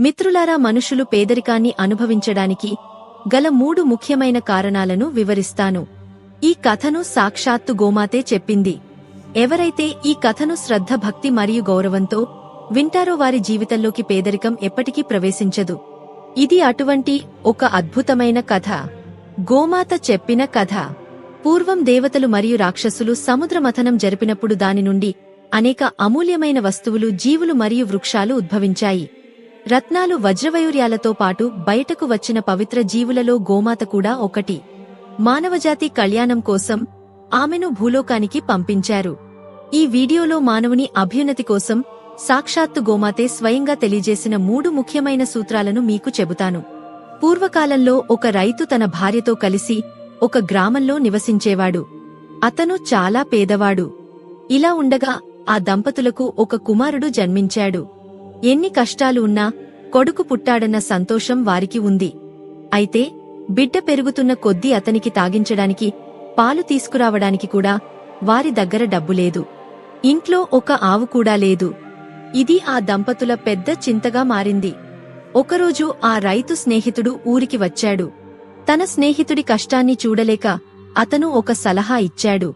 మిత్రులారా మనుషులు పేదరికాన్ని అనుభవించడానికి గల మూడు ముఖ్యమైన కారణాలను వివరిస్తాను. ఈ కథను సాక్షాత్తు గోమాతే చెప్పింది. ఎవరైతే ఈ కథను శ్రద్ధ భక్తి మరియు గౌరవంతో వింటారో వారి జీవితంలోకి పేదరికం ఎప్పటికీ ప్రవేశించదు. ఇది అటువంటి ఒక అద్భుతమైన కథ. గోమాత చెప్పిన కథ. పూర్వం దేవతలు మరియు రాక్షసులు సముద్రమథనం జరిపినప్పుడు దాని నుండి అనేక అమూల్యమైన వస్తువులు జీవులు మరియు వృక్షాలు ఉద్భవించాయి. రత్నాలు వజ్రవైర్యాలతో పాటు బయటకు వచ్చిన పవిత్ర జీవులలో గోమాత కూడా ఒకటి. మానవజాతి కళ్యాణం కోసం ఆమెను భూలోకానికి పంపించారు. ఈ వీడియోలో మానవుని అభ్యున్నతి కోసం సాక్షాత్తు గోమాతే స్వయంగా తెలియజేసిన మూడు ముఖ్యమైన సూత్రాలను మీకు చెబుతాను. పూర్వకాలంలో ఒక రైతు తన భార్యతో కలిసి ఒక గ్రామంలో నివసించేవాడు. అతను చాలా పేదవాడు. ఇలా ఉండగా ఆ దంపతులకు ఒక కుమారుడు జన్మించాడు. ఎన్ని కష్టాలు ఉన్నా కొడుకు పుట్టాడన్న సంతోషం వారికి ఉంది. అయితే బిడ్డ పెరుగుతున్న కొద్దీ అతనికి తాగించడానికి పాలు తీసుకురావడానికి కూడా వారి దగ్గర డబ్బు లేదు. ఇంట్లో ఒక ఆవు కూడా లేదు. ఇది ఆ దంపతుల పెద్ద చింతగా మారింది. ఒకరోజు ఆ రైతు స్నేహితుడు ఊరికి వచ్చాడు. తన స్నేహితుడి కష్టాన్ని చూడలేక అతను ఒక సలహా ఇచ్చాడు.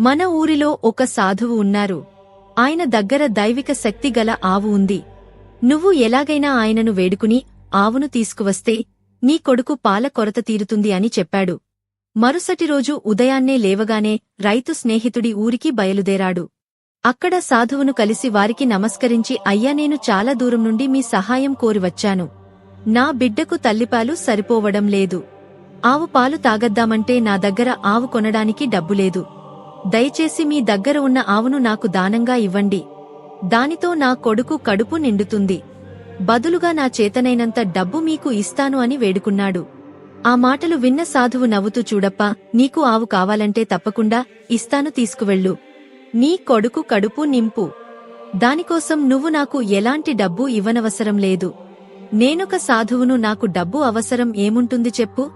మన ఊరిలో ఒక సాధువు ఉన్నారు. ఆయన దగ్గర దైవిక శక్తి గల ఆవు ఉంది. నువ్వు ఎలాగైనా ఆయనను వేడుకుని ఆవును తీసుకువస్తే నీ కొడుకు పాల కొరత తీరుతుంది అని చెప్పాడు. మరుసటి రోజు ఉదయాన్నే లేవగానే రైతు స్నేహితుడి ఊరికి బయలుదేరాడు. అక్కడ సాధువును కలిసి వారికి నమస్కరించి అయ్యా నేను చాలా దూరం నుండి మీ సహాయం కోరివచ్చాను నా బిడ్డకు తల్లిపాలు సరిపోవడం లేదు. ఆవు పాలు తాగద్దామంటే నా దగ్గర ఆవు కొనడానికి డబ్బు లేదు. దయచేసి మీ దగ్గర ఉన్న ఆవును నాకు దానంగా ఇవ్వండి. దానితో నా కొడుకు కడుపు నిండుతుంది. బదులుగా నా చేతనైనంత డబ్బు మీకు ఇస్తాను అని వేడుకున్నాడు. ఆ మాటలు విన్న సాధువు నవ్వుతూ చూడప్పా నీకు ఆవు కావాలంటే తప్పకుండా ఇస్తాను తీసుకువెళ్ళు. నీ కొడుకు కడుపు నింపు. దానికోసం నువ్వు నాకు ఎలాంటి డబ్బు ఇవ్వనవసరం లేదు. నేనొక సాధువును నాకు డబ్బు అవసరం ఏముంటుంది చెప్పు.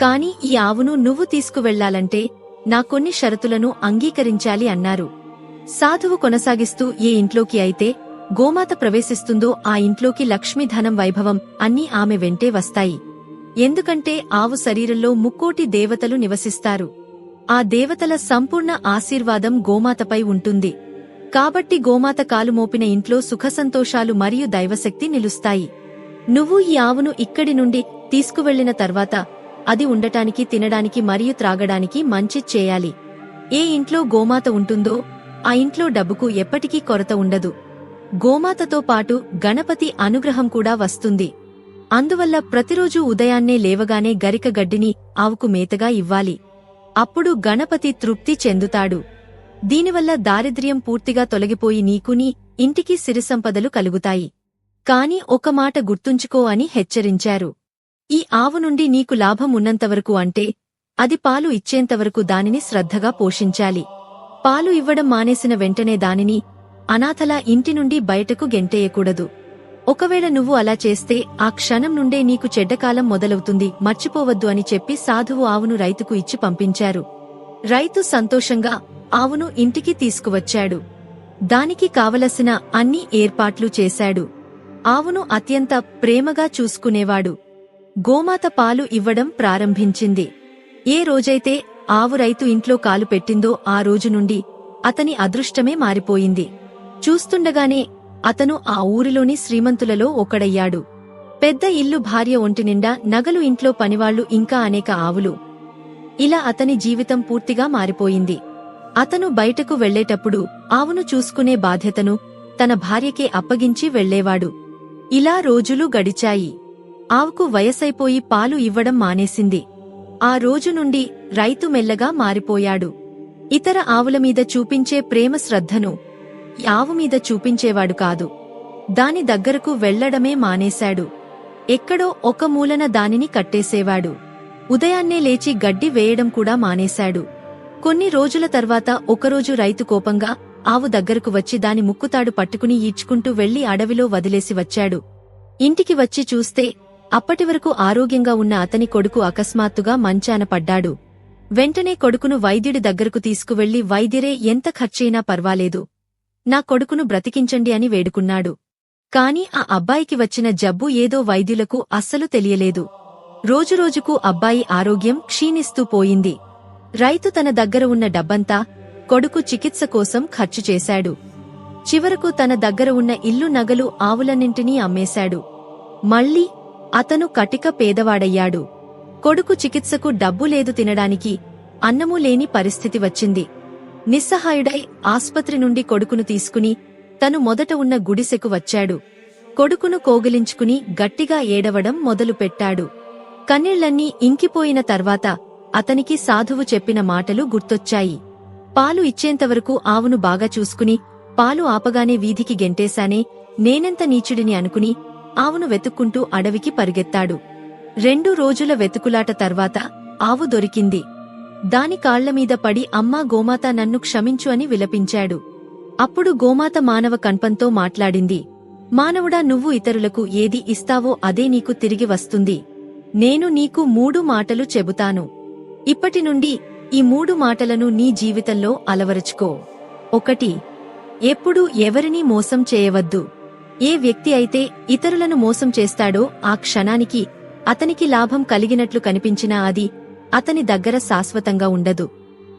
కాని ఈ ఆవును నువ్వు తీసుకువెళ్ళాలంటే నా కొన్ని షరతులను అంగీకరించాలి అన్నారు. సాధువు కొనసాగిస్తూ ఏ ఇంట్లోకి అయితే గోమాత ప్రవేశిస్తుందో ఆ ఇంట్లోకి లక్ష్మీధనం వైభవం అన్నీ ఆమె వెంటే వస్తాయి. ఎందుకంటే ఆవు శరీరంలో ముక్కోటి దేవతలు నివసిస్తారు. ఆ దేవతల సంపూర్ణ ఆశీర్వాదం గోమాతపై ఉంటుంది. కాబట్టి గోమాత కాలు మోపిన ఇంట్లో సుఖసంతోషాలు మరియు దైవశక్తి నిలుస్తాయి. నువ్వు ఈ ఆవును ఇక్కడి నుండి తీసుకువెళ్ళిన తర్వాత అది ఉండటానికి తినడానికి మరియు త్రాగడానికి మంచి చేయాలి. ఏ ఇంట్లో గోమాత ఉంటుందో ఆ ఇంట్లో డబ్బుకు ఎప్పటికీ కొరత ఉండదు. గోమాతతో పాటు గణపతి అనుగ్రహం కూడా వస్తుంది. అందువల్ల ప్రతిరోజూ ఉదయాన్నే లేవగానే గరిక గడ్డిని ఆవుకు మేతగా ఇవ్వాలి. అప్పుడు గణపతి తృప్తి చెందుతాడు. దీనివల్ల దారిద్ర్యం పూర్తిగా తొలగిపోయి నీకుని ఇంటికి సిరిసంపదలు కలుగుతాయి. కాని ఒక మాట గుర్తుంచుకో అని హెచ్చరించారు. ఈ ఆవు నుండి నీకు లాభం ఉన్నంతవరకు అంటే అది పాలు ఇచ్చేంతవరకు దానిని శ్రద్ధగా పోషించాలి. పాలు ఇవ్వడం మానేసిన వెంటనే దానిని అనాథలా ఇంటి నుండి బయటకు గెంటేయకూడదు. ఒకవేళ నువ్వు అలా చేస్తే ఆ క్షణం నుండే నీకు చెడ్డకాలం మొదలవుతుంది మర్చిపోవద్దు అని చెప్పి సాధువు ఆవును రైతుకు ఇచ్చి పంపించారు. రైతు సంతోషంగా ఆవును ఇంటికి తీసుకువచ్చాడు. దానికి కావలసిన అన్ని ఏర్పాట్లు చేశాడు. ఆవును అత్యంత ప్రేమగా చూసుకునేవాడు. గోమాత పాలు ఇవ్వడం ప్రారంభించింది. ఏ రోజైతే ఆవు రైతు ఇంట్లో కాలు పెట్టిందో ఆ రోజు నుండి అతని అదృష్టమే మారిపోయింది. చూస్తుండగానే అతను ఆ ఊరిలోని శ్రీమంతులలో ఒకడయ్యాడు. పెద్ద ఇల్లు భార్య ఒంటినిండా నగలు ఇంట్లో పనివాళ్ళు ఇంకా అనేక ఆవులు. ఇలా అతని జీవితం పూర్తిగా మారిపోయింది. అతను బయటకు వెళ్ళేటప్పుడు ఆవును చూసుకునే బాధ్యతను తన భార్యకే అప్పగించి వెళ్ళేవాడు ఇలా రోజులు గడిచాయి. ఆవుకు వయసైపోయి పాలు ఇవ్వడం మానేసింది. ఆ రోజు నుండి రైతు మెల్లగా మారిపోయాడు. ఇతర ఆవులమీద చూపించే ప్రేమ శ్రద్ధను ఆవుమీద చూపించేవాడు కాదు. దాని దగ్గరకు వెళ్ళడమే మానేశాడు. ఎక్కడో ఒక మూలన దానిని కట్టేసేవాడు. ఉదయాన్నే లేచి గడ్డి వేయడం కూడా మానేశాడు. కొన్ని రోజుల తర్వాత ఒకరోజు రైతు కోపంగా ఆవు దగ్గరకు వచ్చి దాని ముక్కుతాడు పట్టుకుని ఈడ్చుకుంటూ వెళ్ళి అడవిలో వదిలేసి వచ్చాడు. ఇంటికి వచ్చి చూస్తే అప్పటివరకు ఆరోగ్యంగా ఉన్న అతని కొడుకు అకస్మాత్తుగా మంచాన పడ్డాడు. వెంటనే కొడుకును వైద్యుడి దగ్గరకు తీసుకువెళ్ళి వైద్యరే ఎంత ఖర్చైనా పర్వాలేదు. నా కొడుకును బ్రతికించండి అని వేడుకున్నాడు. కాని ఆ అబ్బాయికి వచ్చిన జబ్బు ఏదో వైద్యులకు అస్సలు తెలియలేదు. రోజురోజుకు అబ్బాయి ఆరోగ్యం క్షీణిస్తూ పోయింది. రైతు తన దగ్గర ఉన్న డబ్బంతా కొడుకు చికిత్స కోసం ఖర్చు చేశాడు. చివరకు తన దగ్గర ఉన్న ఇల్లు నగలు ఆవులన్నింటినీ అమ్మేశాడు. మళ్ళీ అతను కటిక పేదవాడయ్యాడు. కొడుకు చికిత్సకు డబ్బు లేదు తినడానికి అన్నము లేని పరిస్థితి వచ్చింది. నిస్సహాయుడై ఆస్పత్రి నుండి కొడుకును తీసుకుని తను మొదట ఉన్న గుడిసెకు వచ్చాడు. కొడుకును కోగిలించుకుని గట్టిగా ఏడవడం మొదలుపెట్టాడు. కన్నీళ్ళన్నీ ఇంకిపోయిన తర్వాత అతనికి సాధువు చెప్పిన మాటలు గుర్తొచ్చాయి. పాలు ఇచ్చేంతవరకు ఆవును బాగా చూసుకుని పాలు ఆపగానే వీధికి గెంటేశానే నేనెంత నీచుడిని అనుకుని ఆవును వెతుక్కుంటూ అడవికి పరిగెత్తాడు. రెండు రోజుల వెతుకులాట తర్వాత ఆవు దొరికింది. దాని కాళ్ళమీద పడి అమ్మా గోమాత నన్ను క్షమించు అని విలపించాడు. అప్పుడు గోమాత మానవ కన్పంతో మాట్లాడింది. మానవుడా నువ్వు ఇతరులకు ఏది ఇస్తావో అదే నీకు తిరిగి వస్తుంది. నేను నీకు మూడు మాటలు చెబుతాను. ఇప్పటి నుండి ఈ మూడు మాటలను నీ జీవితంలో అలవరుచుకో. ఒకటి ఎప్పుడూ ఎవరినీ మోసం చేయవద్దు. ఏ వ్యక్తి అయితే ఇతరులను మోసం చేస్తాడో ఆ క్షణానికి అతనికి లాభం కలిగినట్లు కనిపించినా అది అతని దగ్గర శాశ్వతంగా ఉండదు.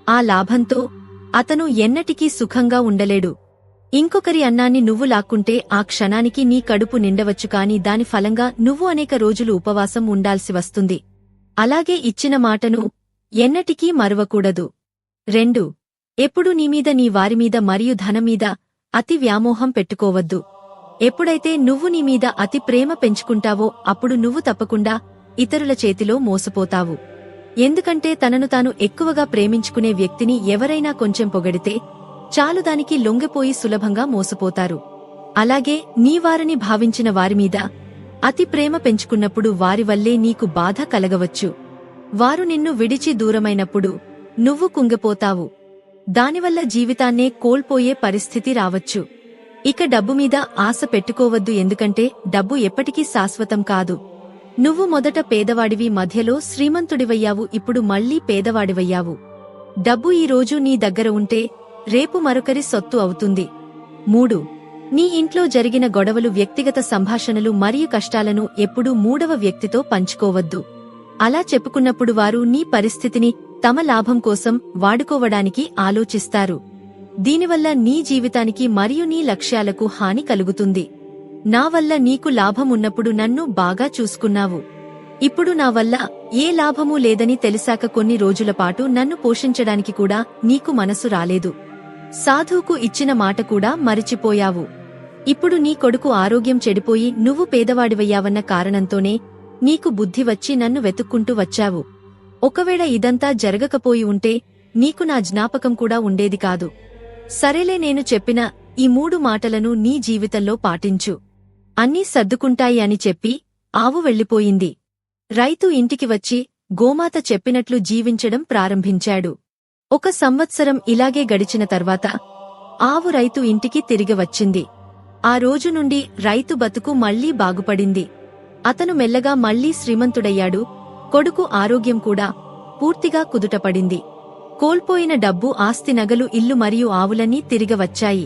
ఆ లాభంతో అతను ఎన్నటికీ సుఖంగా ఉండలేడు. ఇంకొకరి అన్నాన్ని నువ్వు లాక్కుంటే ఆ క్షణానికి నీ కడుపు నిండవచ్చు కాని దాని ఫలంగా నువ్వు అనేక రోజులు ఉపవాసం ఉండాల్సి వస్తుంది. అలాగే ఇచ్చిన మాటను ఎన్నటికీ మరవకూడదు. రెండు ఎప్పుడు నీమీద నీ వారిమీద మరియు ధనమీద అతి వ్యామోహం పెట్టుకోవద్దు. ఎప్పుడైతే నువ్వు నీమీద అతి ప్రేమ పెంచుకుంటావో అప్పుడు నువ్వు తప్పకుండా ఇతరుల చేతిలో మోసపోతావు. ఎందుకంటే తనను తాను ఎక్కువగా ప్రేమించుకునే వ్యక్తిని ఎవరైనా కొంచెం పొగడితే చాలు దానికి లొంగిపోయి సులభంగా మోసపోతారు. అలాగే నీవారని భావించిన వారిమీద అతి ప్రేమ పెంచుకున్నప్పుడు వారి వల్లే నీకు బాధ కలగవచ్చు. వారు నిన్ను విడిచి దూరమైనప్పుడు నువ్వు కుంగిపోతావు. దానివల్ల జీవితాన్నే కోల్పోయే పరిస్థితి రావచ్చు. ఇక డబ్బు మీద ఆశ పెట్టుకోవద్దు ఎందుకంటే డబ్బు ఎప్పటికీ శాశ్వతం కాదు. నువ్వు మొదట పేదవాడివి మధ్యలో శ్రీమంతుడివయ్యావు ఇప్పుడు మళ్ళీ పేదవాడివయ్యావు. డబ్బు ఈ నీ దగ్గర ఉంటే రేపు మరొకరి సొత్తు అవుతుంది. మూడు. నీ ఇంట్లో జరిగిన గొడవలు వ్యక్తిగత సంభాషణలు మరియు కష్టాలను ఎప్పుడూ మూడవ వ్యక్తితో పంచుకోవద్దు. అలా చెప్పుకున్నప్పుడు వారు నీ పరిస్థితిని తమ లాభం కోసం వాడుకోవడానికి ఆలోచిస్తారు. దీనివల్ల నీ జీవితానికి మరియు నీ లక్ష్యాలకు హాని కలుగుతుంది. నా వల్ల నీకు లాభం ఉన్నప్పుడు నన్ను బాగా చూసుకున్నావు. ఇప్పుడు నా వల్ల ఏ లాభమూ లేదని తెలిసాక కొన్ని రోజుల పాటు నన్ను పోషించడానికి కూడా నీకు మనసు రాలేదు. సాధువుకు ఇచ్చిన మాట కూడా మరిచిపోయావు. ఇప్పుడు నీ కొడుకు ఆరోగ్యం చెడిపోయి నువ్వు పేదవాడివయ్యావన్న కారణంతోనే నీకు బుద్ధి వచ్చి నన్ను వెతుక్కుంటూ వచ్చావు. ఒకవేళ ఇదంతా జరగకపోయి ఉంటే నీకు నా జ్ఞాపకం కూడా ఉండేది కాదు. సరేలే నేను చెప్పిన ఈ మూడు మాటలను నీ జీవితంలో పాటించు. అన్నీ సర్దుకుంటాయి అని చెప్పి ఆవు వెళ్ళిపోయింది. రైతు ఇంటికి వచ్చి గోమాత చెప్పినట్లు జీవించడం ప్రారంభించాడు. ఒక సంవత్సరం ఇలాగే గడిచిన తర్వాత ఆవు రైతు ఇంటికి తిరిగి వచ్చింది. ఆ రోజు నుండి రైతు బతుకు మళ్ళీ బాగుపడింది. అతను మెల్లగా మళ్ళీ శ్రీమంతుడయ్యాడు. కొడుకు ఆరోగ్యం కూడా పూర్తిగా కుదుటపడింది. కోల్పోయిన డబ్బు ఆస్తి నగలు ఇల్లు మరియు ఆవులన్నీ తిరిగవచ్చాయి.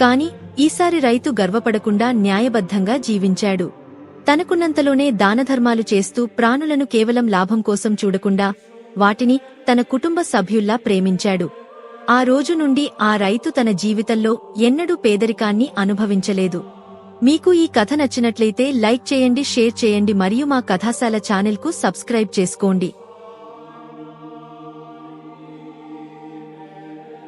కాని ఈసారి రైతు గర్వపడకుండా న్యాయబద్ధంగా జీవించాడు. తనకున్నంతలోనే దానధర్మాలు చేస్తూ ప్రాణులను కేవలం లాభం కోసం చూడకుండా వాటిని తన కుటుంబ సభ్యుల్లా ప్రేమించాడు. ఆ రోజు నుండి ఆ రైతు తన జీవితంలో ఎన్నడూ పేదరికాన్ని అనుభవించలేదు. మీకు ఈ కథ నచ్చినట్లయితే లైక్ చేయండి షేర్ చేయండి మరియు మా కథాశాల ఛానల్కు సబ్స్క్రైబ్ చేసుకోండి.